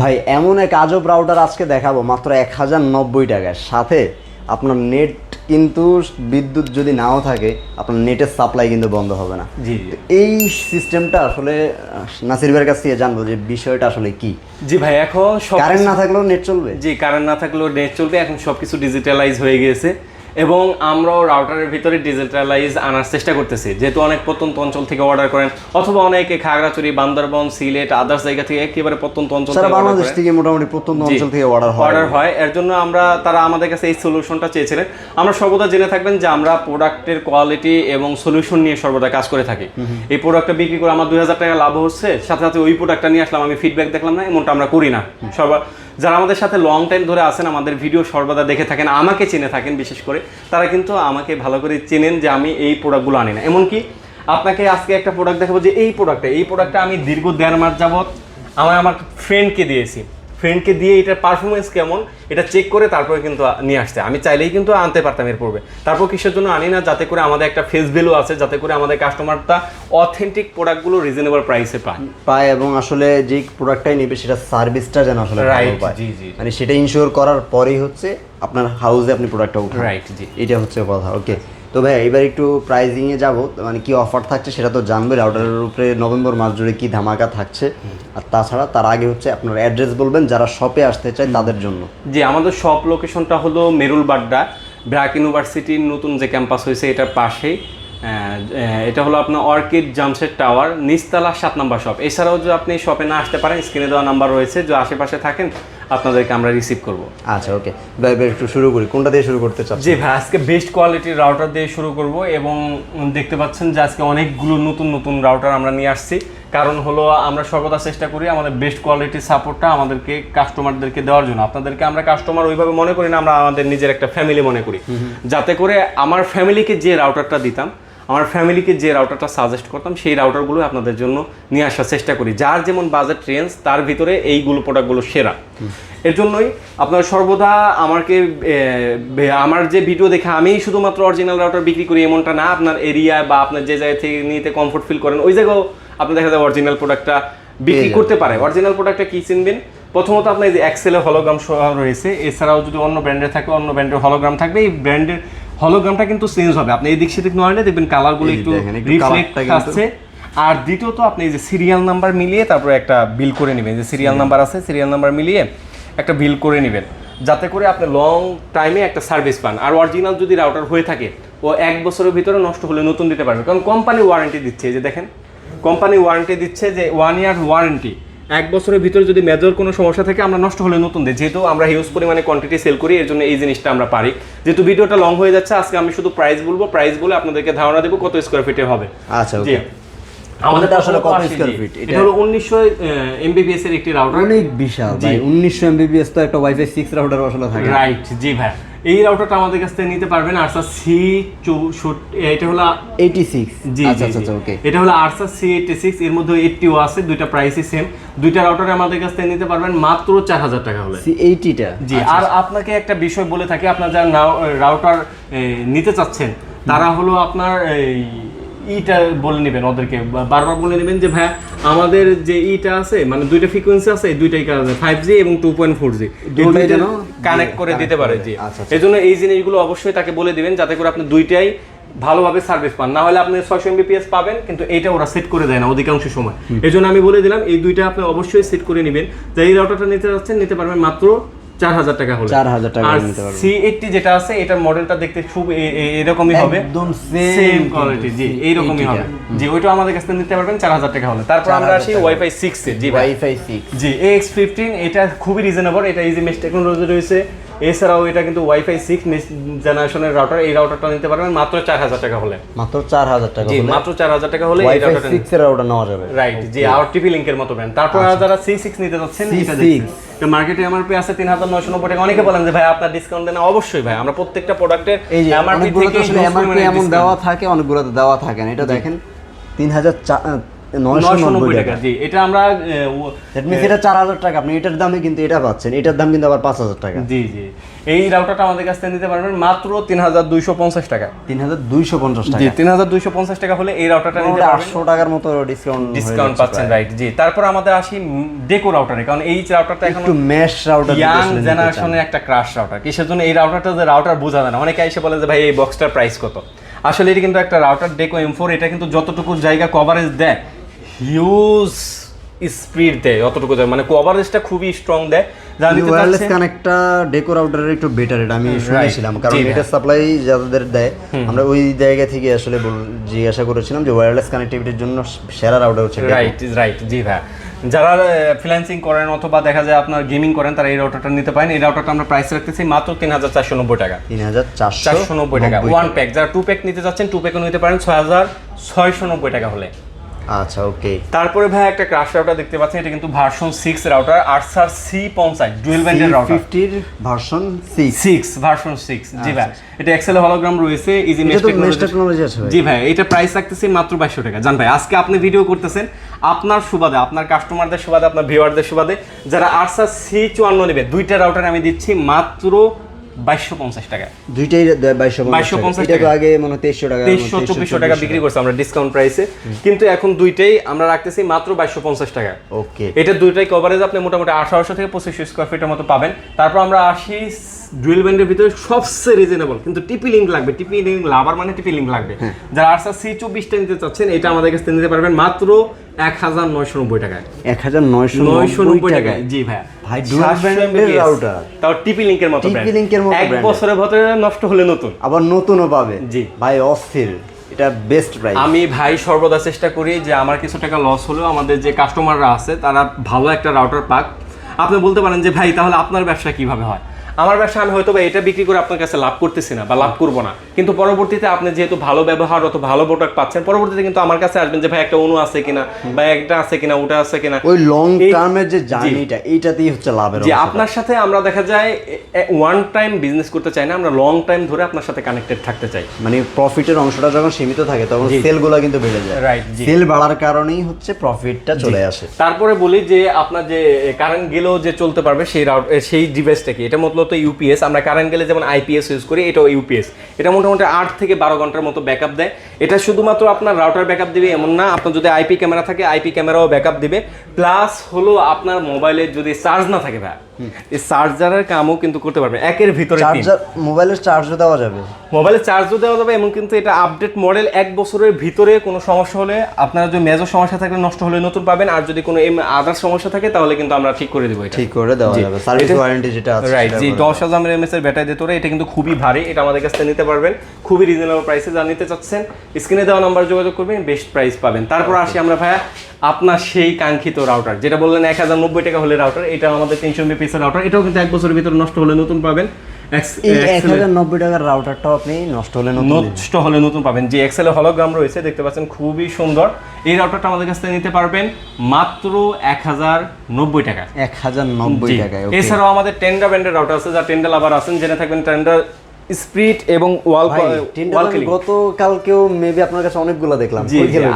ভাই এমন এক আজব রাউটার আজকে দেখাবো মাত্র এক হাজার নব্বই টাকায় সাথে আপনার নেট কিন্তু বিদ্যুৎ যদি নাও থাকে আপনার নেটের সাপ্লাই কিন্তু বন্ধ হবে না। জি এই সিস্টেমটা আসলে নাসির ভাইয়ের কাছ থেকে জানব যে বিষয়টা আসলে কি। জি ভাই এখন কারেন্ট না থাকলেও নেট চলবে? জি কারেন্ট না থাকলেও নেট চলবে এখন সবকিছু ডিজিটালাইজ হয়ে গিয়েছে। এবং আমরাও রাউটারের ভিতরে ডিজিটালাইজ আনার চেষ্টা করতেছি। যেহেতু অনেক প্রত্যন্ত অঞ্চল থেকে অর্ডার করেন অথবা অনেকে খাগড়াছড়ি বান্দরবন সিলেট আদার্স জায়গা থেকে একেবারে প্রত্যন্ত অঞ্চল থেকে বাংলাদেশ থেকে মোটামুটি প্রত্যন্ত অঞ্চল থেকে অর্ডার হয়। অর্ডার হয়। এর জন্য আমরা তারা আমাদের কাছে এই সলিউশনটা চেয়েছিলেন। আমরা সর্বদা জেনে থাকবেন যে আমরা প্রোডাক্টের কোয়ালিটি এবং সলিউশন নিয়ে সর্বদা কাজ করে থাকি। এই প্রোডাক্টটা বিক্রি করে আমার দুই হাজার টাকা লাভ হচ্ছে সাথে সাথে ওই প্রোডাক্টটা নিয়ে আসলাম আমি ফিডব্যাক দেখলাম না এমনটা আমরা করি না। সর্বা যারা আমাদের সাথে লং টাইম ধরে আসেন আমাদের ভিডিও সর্বদা দেখে থাকেন, আমাকে চিনে থাকেন, বিশেষ করে, তারা কিন্তু আমাকে ভালো করে চেনেন যে আমি এই প্রোডাক্টগুলো আনি না। এমনকি আপনাকে আজকে একটা প্রোডাক্ট দেখাবো যে এই প্রোডাক্টটা এই প্রোডাক্টটা আমি দীর্ঘ দেড় মাস যাবৎ আমার আমার ফ্রেন্ডকে দিয়েছি। ফ্রেন্ডকে দিয়ে এটার পারফরমেন্স কেমন এটা চেক করে তারপরে কিন্তু নিয়ে আসতে। আমি চাইলেই কিন্তু আনতে পারতাম এর পূর্বে তারপর কিসের জন্য আনি না যাতে করে আমাদের একটা ফেস ভ্যালু আছে যাতে করে আমাদের কাস্টমারটা অথেন্টিক প্রোডাক্টগুলো রিজনেবল প্রাইসে পায়। পায় এবং আসলে যে প্রোডাক্টটাই নেবে সেটা সার্ভিসটা যেন আসলে জি, জি। মানে সেটা ইনশিওর করার পরেই হচ্ছে আপনার হাউসে আপনি প্রোডাক্টটা উঠান। রাইট জি। এটা হচ্ছে কথা ওকে তো ভাই এবার একটু প্রাইজিংয়ে যাব। মানে কি অফার থাকছে সেটা তো জানবে। রাউটারের উপরে নভেম্বর মাস জুড়ে কি ধামাকা থাকছে। আর তাছাড়া তার আগে হচ্ছে আপনার অ্যাড্রেস বলবেন, যারা শপে আসতে চায় তাদের জন্য। যে আমাদের শপ লোকেশনটা হলো মেরুল বাড্ডা। ব্র্যাক ইউনিভার্সিটির নতুন যে ক্যাম্পাস হয়েছে, এটার পাশেই। এটা হলো আপনার অর্কিড জামশেদ টাওয়ার নিচতলা সাত নাম্বার শপ এছাড়াও যদি আপনি শপে না আসতে পারেন স্ক্রিনে দেওয়া নাম্বার রয়েছে যে আশেপাশে থাকেন আপনাদেরকে আমরা রিসিভ করব। আচ্ছা ওকে ভাই একটু শুরু করি। কোনটা দিয়ে শুরু করতে চাচ্ছেন? জি ভাই আজকে বেস্ট কোয়ালিটির রাউটার দিয়ে শুরু করব এবং দেখতে পাচ্ছেন যে আজকে অনেকগুলো নতুন নতুন রাউটার আমরা নিয়ে আসছি। কারণ হলো আমরা সর্বদা চেষ্টা করি আমাদের বেস্ট কোয়ালিটির সাপোর্টটা আমাদেরকে কাস্টমারদেরকে দেওয়ার জন্য। আপনাদেরকে আমরা কাস্টমার ওইভাবে মনে করি না আমরা আমাদের নিজের একটা ফ্যামিলি মনে করি। যাতে করে আমার ফ্যামিলিকে যে রাউটারটা দিতাম আমার ফ্যামিলিকে যে রাউটারটা সাজেস্ট করতাম সেই রাউটারগুলো আপনাদের জন্য নিয়ে আসার চেষ্টা করি। যার যেমন বাজেট রেঞ্জ তার ভিতরে এইগুলো প্রোডাক্টগুলো সেরা। এর জন্যই আপনার সর্বদা আমাকে আমার যে ভিডিও দেখে আমি শুধুমাত্র অরিজিনাল রাউটার বিক্রি করি এমনটা না। আপনার এরিয়া বা আপনার যে জায়গা থেকে নিতে কমফোর্ট ফিল করেন ওই জায়গাও আপনি দেখা যায় অরিজিনাল প্রোডাক্টটা বিক্রি করতে পারে। অরিজিনাল প্রোডাক্টটা কি চিনবেন? প্রথমত আপনার এই যে এক্সেলের হলোগ্রাম সহ রয়েছে। এছাড়াও যদি অন্য ব্র্যান্ডের থাকে অন্য ব্র্যান্ডের হলোগ্রাম থাকবে। এই ব্র্যান্ডের হলোগ্রামটা কিন্তু চেঞ্জ হবে। আপনি এই দিক সেদিক নড়লে দেখবেন কালারগুলো একটু রিফ্লেক্ট আসছে। আর দ্বিতীয়ত আপনি এই যে সিরিয়াল নাম্বার মিলিয়ে তারপরে একটা বিল করে নেবেন। যে সিরিয়াল নাম্বার আছে সিরিয়াল নাম্বার মিলিয়ে একটা বিল করে নেবেন। যাতে করে আপনি লং টাইমে একটা সার্ভিস পান। আর অরিজিনাল যদি রাউটার হয়ে থাকে ও এক বছরের ভিতরে নষ্ট হলে নতুন দিতে পারবে। কারণ কোম্পানি ওয়ারেন্টি দিচ্ছে এই যে দেখেন। কোম্পানি ওয়ারেন্টি দিচ্ছে যে ওয়ান ইয়ার ওয়ারেন্টি এক বছরের ভিতরে যদি মেজর কোনো সমস্যা থাকে আমরা নষ্ট হলে নতুন দিই যেহেতু আমরা হিউজ পরিমাণে কোয়ান্টিটি সেল করি এর জন্য এই জিনিসটা আমরা পারি। যেহেতু ভিডিওটা লং হয়ে যাচ্ছে আজকে আমি শুধু প্রাইস বলব। প্রাইস বলে আপনাদেরকে ধারণা দেবো কত স্কোয়ার ফিটে হবে। আচ্ছা জি। আমাদের আসলে কত square feet? এটা হলো উনিশশো এমবিবিএস এর একটি রাউটার অনেক বিশাল। ভাই উনিশশো এমবিবিএস তো একটা ওয়াইফাই সিক্স রাউটার আসলে থাকে। রাইট জি ভাই। এই রাউটারটা আমাদের কাছ থেকে নিতে পারবেন আরসা সি এটা হলো এইটি সিক্স জি আচ্ছা আচ্ছা আচ্ছা ওকে এটা হলো আরসা সি এইটি সিক্স এর মধ্যে এইটটিও আছে দুইটা প্রাইসই সেম দুইটা রাউটার আমাদের কাছ থেকে নিতে পারবেন মাত্র চার হাজার টাকা হলে। সি এইটিটা জি আর আপনাকে একটা বিষয় বলে থাকি আপনার যারা রাউটার নিতে চাচ্ছেন তারা হলো আপনার এই ইটা বলে নেবেন ওদেরকে বারবার বলে নেবেন যে ভাই আমাদের যে ইটা আছে মানে দুইটা ফ্রিকোয়েন্সি আছে এই দুইটাই কাজ ফাইভ জি এবং টু পয়েন্ট ফোর জি দুটোই যেন কানেক্ট করে দিতে পারে জি। আচ্ছা, আচ্ছা। এই জন্য এই জিনিসগুলো অবশ্যই তাকে বলে দিবেন যাতে করে আপনি দুইটাই ভালোভাবে সার্ভিস পান। না হলে আপনি ছয়শো এমবিপিএস পাবেন কিন্তু এটা ওরা সেট করে দেয় না অধিকাংশ সময়। এই জন্য আমি বলে দিলাম এই দুইটা আপনি অবশ্যই সেট করে নেবেন। যে এই রাউটারটা নিতে যাচ্ছেন নিতে পারবেন মাত্র চার হাজার টাকা হলে। 4,000 টাকা নিতে পারবেন। সি এইটটি যেটা আছে এটার মডেলটা দেখতে খুব এরকমই হবে। একদম সেম কোয়ালিটি জি এইরকমই হবে। জি ওইটা আমাদের কাছ নিতে পারবেন চার হাজার টাকা হলে। তারপর আমরা 4,000 আসি। WiFi six A G WiFi six G X fifteen এটা খুবই রিজনেবল এটা ইজি মেশ টেকনোলজি রয়েছে। এছাড়াও এটা কিন্তু ওয়াইফাই সিক্স জেনারেশনের রাউটার এই রাউটারটা নিতে পারবেন মাত্র চার হাজার টাকা হলে। মাত্র চার হাজার টাকা জি মাত্র চার হাজার টাকা হলে এই রাউটারটা সিক্স এর রাউটার নেওয়া যাবে। রাইট জি আর টিভি লিঙ্কের মতো ব্র্যান্ড তারপর যারা সি সিক্স নিতে যাচ্ছেন এটা C6 দেখছেন মার্কেটে এমআরপি আছে তিন হাজার নয়শো নব্বই টাকা। অনেকে বলেন যে ভাই আপনার ডিসকাউন্ট দেন অবশ্যই ভাই আমরা প্রত্যেকটা প্রোডাক্টের এমআরপি থেকে এমন দেওয়া থাকে অনেকগুলোতে দেওয়া থাকে না। এটা দেখেন তিন হাজার নয়শো নয়শো নব্বই নব্বই টাকা। টাকা জি এটা আমরা এ, ও- দ্যাট মিনস এটা চার হাজার টাকা। আপনি এটার দামে কিন্তু এটা পাচ্ছেন। এটার দাম কিন্তু আবার পাঁচ হাজার টাকা। জি জি। এই রাউটারটা আমাদের কাছ থেকে নিতে পারবেন মাত্র তিন হাজার দুইশো পঞ্চাশ টাকা। তিন হাজার দুইশো পঞ্চাশ জি টাকা। তিন হাজার দুইশো পঞ্চাশ টাকা হলে এই রাউটারটা নিতে পারবেন। আটশো টাকার মতো ডিসকাউন্ট ডিসকাউন্ট পাচ্ছেন রাইট জি। তারপর আমাদের আসি ডেকো রাউটারে কারণ এই রাউটারটা এখন একটু রাউটার ইয়াং জেনারেশনের একটা ক্রাশ রাউটার কিসের জন্য? এই রাউটারটা যে রাউটার বোঝা যায় না। অনেকে এসে বলে যে ভাই এই বক্সটার প্রাইস কত? আসলে এটা কিন্তু একটা রাউটার ডেকো এম ফোর এটা কিন্তু যতটুকু জায়গা কভারেজ দেয় হিউজ স্পিড দেয় অতটুকু দেয়। মানে কভারেজটা খুবই স্ট্রং দেয়। ওয়্যারলেস কানেক্টটা ডেকো রাউটারের একটু বেটার এটা আমি শুনেছিলাম। কারণ এটা সাপ্লাই যাদের দেয় আমরা ওই জায়গা থেকে আসলে জিজ্ঞাসা করেছিলাম যে ওয়্যারলেস কানেক্টিভিটির জন্য সেরা রাউটার হচ্ছে। রাইট রাইট জি ভাই। যারা ফ্রিল্যান্সিং করেন অথবা দেখা যায় আপনার গেমিং করেন তারা এই রাউটারটা নিতে পারেন। এই রাউটারটা আমরা প্রাইস রাখতেছি মাত্র তিন হাজার চারশো নব্বই টাকা। তিন হাজার চারশো চারশো নব্বই টাকা। ওয়ান প্যাক যারা টু প্যাক নিতে চাচ্ছেন টু প্যাকও নিতে পারেন ছয় হাজার ছয়শো নব্বই টাকা হলে। আচ্ছা ওকে তারপরে ভাই একটা ক্রাশ রাউটার দেখতে পাচ্ছেন এটা কিন্তু version six router Archer C পঞ্চাশ ডুয়েল ব্যান্ডের router ফিফটির version six six version six জি ভাই এটা এক্সেল হলোগ্রাম রয়েছে ইজি মেশ টেকনোলজি আছে ভাই। জি ভাই এটা প্রাইস রাখতেছি মাত্র বাইশশো টাকা। জান ভাই আজকে আপনি ভিডিও করতেছেন আপনার সুবাদে আপনার কাস্টমারদের সুবাদে আপনার ভিউয়ারদের সুবাদে যারা আর্সার সি চুয়ান্ন নেবে দুইটা রাউটার আমি দিচ্ছি মাত্র বাইশশো পঞ্চাশ টাকা। দুইটাই বাইশশো 2250 এটা টাকা। আগে মানে তেইশশো টাকা তেইশশো চব্বিশশো টাকা বিক্রি করছে আমরা ডিসকাউন্ট প্রাইসে কিন্তু এখন দুইটাই আমরা রাখতেছি মাত্র বাইশশো পঞ্চাশ টাকা। ওকে এটা দুইটাই কভারেজ আপনি মোটামুটি আঠারোশো থেকে পঁচিশশো স্কোয়ার ফিটের মতো পাবেন। তারপর আমরা আসি ডুয়েল ব্যান্ডের ভিতরে সবচেয়ে রিজনেবল কিন্তু টিপি লিঙ্ক লাগবে। টিপি লিঙ্ক লাভার মানে টিপি লিঙ্ক লাগবে। যারা আরসা সি চব্বিশটা নিতে চাচ্ছেন এটা আমাদের কাছে নিতে পারবেন মাত্র এক হাজার নয়শো নব্বই টাকায়। এক হাজার নয়শো নয়শো নব্বই টাকায়? জি ভাই তাও টিপি লিঙ্কের মতো TP brand। মতো এক বছরের ভেতরে নষ্ট হলে নতুন। আবার নতুনও পাবে। জি। ভাই অস্থির। এটা বেস্ট প্রাইস আমি ভাই সর্বদা চেষ্টা করি যে আমার কিছু টাকা লস হলেও আমাদের যে কাস্টমাররা আছে তারা ভালো একটা রাউটার পাক। আপনি বলতে পারেন যে ভাই তাহলে আপনার ব্যবসা কীভাবে হয়? আমার ব্যবসা আমি হয়তো বা এটা বিক্রি করে আপনার কাছে লাভ করতেছি না বা লাভ করব না। কিন্তু পরবর্তীতে আপনি যেহেতু ভালো ব্যবহার অত ভালো প্রোডাক্ট পাচ্ছেন পরবর্তীতে কিন্তু আমার কাছে আসবেন যে ভাই একটা অনু আছে কিনা বা একটা আছে কিনা ওটা আছে কিনা? ওই লং টার্মের যে জার্নিটা এইটাতেই হচ্ছে লাভের যে আপনার সাথে আমরা দেখা যায় ওয়ান টাইম বিজনেস করতে চাই না আমরা লং টাইম ধরে আপনার সাথে কানেক্টেড থাকতে চাই। মানে প্রফিটের অংশটা যখন সীমিত থাকে তখন সেলগুলো কিন্তু বেড়ে যায়। রাইট। সেল বাড়ার কারণেই হচ্ছে প্রফিটটা চলে আসে। তারপরে বলি যে আপনার যে কারেন্ট গেলেও যে চলতে পারবে সেই সেই ডিভাইসটা কি? এটা মূলত ইউপিএস আমরা কারেন্ট গেলে যেমন আইপিএস ইউজ করি, এটাও ইউপিএস এটা মোটামুটি আট থেকে বারো ঘণ্টার মতো ব্যাকআপ দেয়। এটা শুধুমাত্র আপনার রাউটার ব্যাকআপ দিবে এমন না, আপনার যদি আইপি ক্যামেরা থাকে আইপি ক্যামেরাও ব্যাকআপ দিবে। প্লাস হলো আপনার মোবাইলের যদি চার্জ না থাকে ভাই এই চার্জারের কামও কিন্তু করতে পারবে একের ভিতরে চার্জার মোবাইলের চার্জও দেওয়া যাবে। মোবাইলে চার্জও দেওয়া যাবে এমন কিন্তু এটা আপডেট মডেল এক বছরের ভিতরে কোনো সমস্যা হলে আপনারা যদি মেজর সমস্যা থাকলে নষ্ট হলে নতুন পাবেন আর যদি কোনো আদার সমস্যা থাকে তাহলে কিন্তু আমরা ঠিক করে দেবো ঠিক করে দেওয়া যাবে সার্ভিস ওয়ারেন্টি যেটা আছে রাইট জি দশ হাজার এমএস এর ব্যাটারি দিতে এটা কিন্তু খুবই ভারী এটা আমাদের কাছ থেকে নিতে পারবেন। খুবই রিজনেবল প্রাইসে যা নিতে চাচ্ছেন স্ক্রিনে দেওয়া নাম্বার যোগাযোগ করবেন বেস্ট প্রাইস পাবেন। তারপর আসি আমরা ভাইয়া আপনার সেই কাঙ্ক্ষিত রাউটার যেটা বললেন এক হাজার নব্বই টাকা হলে রাউটার এটা আমাদের তিনশো এমবিপিএস রাউটার এটাও কিন্তু এক বছরের ভিতরে নষ্ট হলে নতুন পাবেন। টাকার রাউটারটাও আপনি নষ্ট হলে নতুন নষ্ট হলে নতুন পাবেন। যে এক্সেল হলোগ্রাম রয়েছে দেখতে পাচ্ছেন খুবই সুন্দর। এই রাউটারটা আমাদের কাছ থেকে নিতে পারবেন মাত্র এক হাজার নব্বই টাকা এক হাজার নব্বই okay। এছাড়াও আমাদের টেন্ডার ব্র্যান্ডের রাউটার আছে যা টেন্ডার আবার আছেন। জেনে থাকবেন টেন্ডার স্পিড এবং ওয়াল গতকালকেও মেবি আপনার কাছে অনেকগুলো দেখলাম।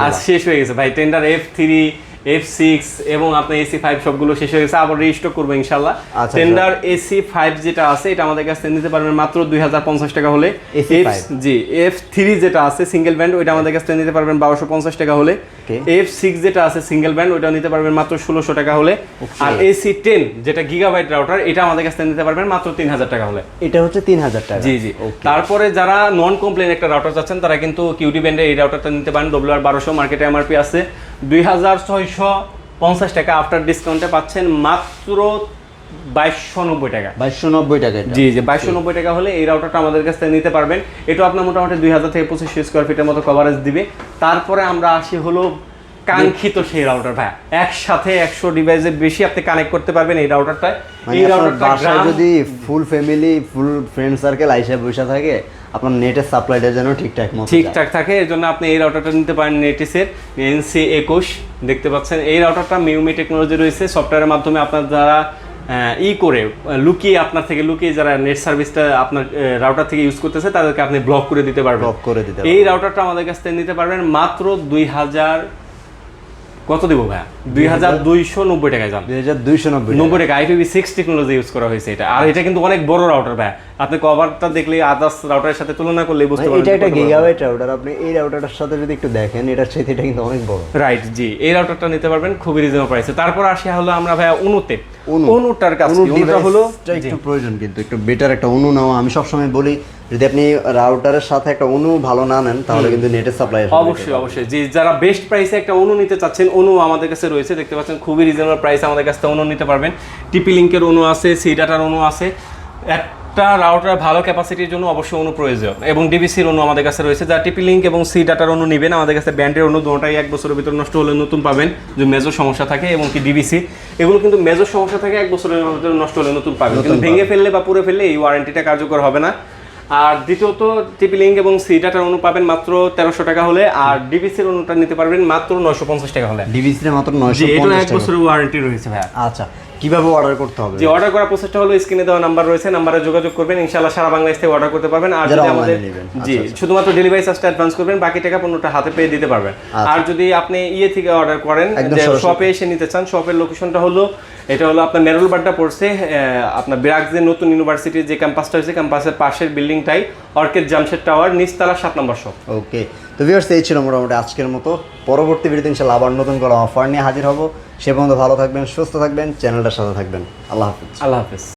আজ শেষ হয়ে গেছে। ভাই Tenda F three F six এবং আপনার এসি ফাইভ সবগুলো শেষ হয়ে গেছে আবার রেজিস্টার করব ইনশাল্লাহ। টেন্ডার এসি ফাইভ যেটা আছে এটা আমাদের কাছ নিতে পারবেন মাত্র দুই হাজার পঞ্চাশ টাকা হলে। AC5 জি এফ থ্রি যেটা আছে সিঙ্গেল ব্যান্ড ওইটা আমাদের কাছ নিতে পারবেন বারোশো পঞ্চাশ টাকা হলে. এফ সিক্স যেটা আছে সিঙ্গেল ব্যান্ড ওইটা নিতে পারবেন মাত্র ষোলোশো টাকা হলে। আর এসি টেন যেটা গিগাবাইট রাউটার এটা আমাদের কাছে নিতে পারবেন মাত্র তিন হাজার টাকা হলে। এটা হচ্ছে তিন হাজার টাকা। জি জি। তারপরে যারা নন কমপ্লেন একটা রাউটার চাচ্ছেন তারা কিন্তু কিউটি ব্যান্ডে এই রাউটারটা নিতে পারেন। ডব্লিউ আর বারোশো মার্কেটে এমআরপি আছে। দুই হাজার ছয়শো পঞ্চাশ টাকা আফটার ডিসকাউন্টে পাচ্ছেন মাত্র বাইশশো নব্বই টাকা। বাইশশো নব্বই টাকা জি জি বাইশশো নব্বই টাকা হলে এই রাউটারটা আমাদের কাছ থেকে নিতে পারবেন। এটা আপনার মোটামুটি দুই হাজার থেকে পঁচিশশো স্কোয়ার ফিটের মতো কভারেজ দিবে। তারপরে আমরা আসি হলো কাঙ্ক্ষিত সেই রাউটার ভাই একসাথে একশো ডিভাইসের বেশি আপনি কানেক্ট করতে পারবেন এই রাউটারটায় মানে এই রাউটারটা যদি full family full friend circle আইসা বসে থাকে আপনার নেটের সাপ্লাইটা যেন ঠিকঠাক মতো ঠিকঠাক থাকে এর জন্য আপনি এই রাউটারটা নিতে পারেন নেটিসের এনসি একুশ দেখতে পাচ্ছেন। এই রাউটারটা মিউমি টেকনোলজি রয়েছে সফটওয়্যারের মাধ্যমে আপনার যারা ই করে লুকিয়ে আপনার থেকে লুকিয়ে যারা নেট সার্ভিসটা আপনার রাউটার থেকে ইউজ করতেছে তাদেরকে আপনি ব্লক করে দিতে পারবেন। ব্লক করে দিতে এই রাউটারটা আমাদের কাছ থেকে নিতে পারবেন মাত্র দুই হাজার কত দিব ভাইয়া? দুই হাজার দুইশো নব্বই টাকায় যান। দুই হাজার দুইশো নব্বই নব্বই টাকা। আইপিভি সিক্স টেকনোলজি ইউজ করা হয়েছে এটা। আর এটা কিন্তু অনেক বড় রাউটার ভাই আপনি কভারটা দেখলে আদার্স রাউটারের সাথে তুলনা করলে বুঝতে পারবেন এটা একটা গিগাবাইট রাউটার আপনি এই রাউটারটার সাথে যদি একটু দেখেন এটার সাথে এটা কিন্তু অনেক বড়। রাইট জি এই রাউটারটা নিতে পারবেন খুবই রিজনেবল প্রাইসে তারপর আসি হলো আমরা ভাইয়া অনুতে অনু। অনুটার কাজ অনু কি? অনুটা হলো একটু প্রয়োজন কিন্তু একটু বেটার একটা অনু নেওয়া। আমি সবসময় বলি যদি আপনি রাউটারের সাথে একটা অনু ভালো না নেন তাহলে কিন্তু নেটের সাপ্লাই অবশ্যই অবশ্যই। যে যারা বেস্ট প্রাইসে একটা অনু নিতে চাচ্ছেন অনু আমাদের কাছে রয়েছে দেখতে পাচ্ছেন খুবই রিজনেবল প্রাইস আমাদের কাছে অনু নিতে পারবেন। টিপি লিঙ্কের অনু আছে সি ডাটার অনু আছে একটা রাউটার ভালো ক্যাপাসিটির জন্য অবশ্যই অনু প্রয়োজন। এবং ডিবিসির অনু আমাদের কাছে রয়েছে। যা টিপি লিঙ্ক এবং সি ডাটার অনু নেবেন। আমাদের কাছে ব্যান্ডের অনু দুটোটাই এক বছরের ভিতর নষ্ট হলে নতুন পাবেন। যে মেজর সমস্যা থাকে এবং কি ডিবিসি এগুলো কিন্তু মেজর সমস্যা থাকে এক বছরের ভিতরে নষ্ট হলে নতুন পাবেন। কিন্তু ভেঙে ফেললে বা পুড়ে ফেললে এই ওয়ারেন্টিটা কার্যকর হবে না। আর দ্বিতীয়ত টিপি লিঙ্ক এবং সি ডাটার অনু পাবেন মাত্র তেরোশো টাকা হলে। আর ডিবিসির অনুটা নিতে পারবেন মাত্র নয়শো পঞ্চাশ টাকা হলে। ডিভিসি মাত্র নয়শো এটা এক বছরের ওয়ারেন্টি রয়েছে ভাইয়া। আচ্ছা। কীভাবে অর্ডার করতে হবে? যে অর্ডার করার প্রসেসটা হলো স্ক্রিনে দেওয়া নাম্বার রয়েছে নাম্বারে যোগাযোগ করবেন ইনশাআল্লাহ সারা বাংলাদেশ থেকে অর্ডার করতে পারবেন। আর যদি আমাদের জি শুধুমাত্র ডেলিভারি চার্জটা অ্যাডভান্স করবেন বাকি টাকা পণ্যটা হাতে পেয়ে দিতে পারবেন। আর যদি আপনি ইয়ে থেকে অর্ডার করেন যে শপে এসে নিতে চান শপের লোকেশনটা হলো এটা হলো আপনার মেরুল বাড্ডা পড়ছে আপনার বিরাগজের নতুন ইউনিভার্সিটির যে ক্যাম্পাসটা হয়েছে ক্যাম্পাসের পাশের বিল্ডিংটাই অর্কেড জামশেদ টাওয়ার নিচতলা সাত নম্বর শপ। ওকে তো ভিউয়ার্স এই ছিল মোটামুটি আজকের মতো। পরবর্তী ভিডিওতে ইনশাল্লাহ আবার নতুন করে অফার নিয়ে হাজির হব। সে পর্যন্ত ভালো থাকবেন সুস্থ থাকবেন চ্যানেলটার সাথে থাকবেন। আল্লাহ হাফিজ। আল্লাহ হাফেজ।